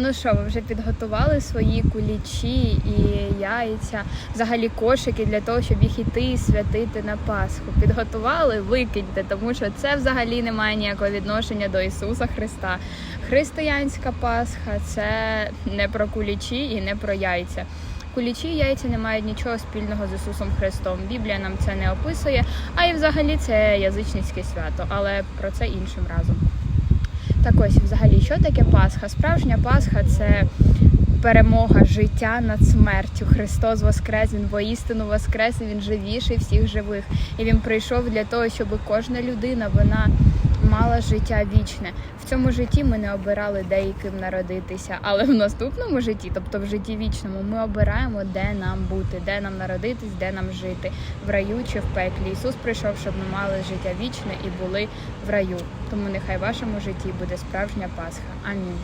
Ну що, ви вже підготували свої кулічі і яйця, взагалі кошики для того, щоб їх іти і святити на Пасху. Підготували, викиньте, тому що це взагалі не має ніякого відношення до Ісуса Христа. Християнська Пасха це не про кулічі і не про яйця. Кулічі і яйця не мають нічого спільного з Ісусом Христом. Біблія нам це не описує, а і взагалі це язичницьке свято, але про це іншим разом. Так ось, взагалі, що таке Пасха? Справжня Пасха це перемога життя над смертю. Христос воскрес, Він воістину воскрес, Він живіший всіх живих. І Він прийшов для того, щоб кожна людина вона мала життя вічне. В цьому житті ми не обирали деяким народитися, але в наступному житті, тобто в житті вічному, ми обираємо, де нам бути, де нам народитись, де нам жити, в раю чи в пеклі. Ісус прийшов, щоб ми мали життя вічне і були в раю. Тому нехай в вашому житті буде справжня Пасха. Амінь.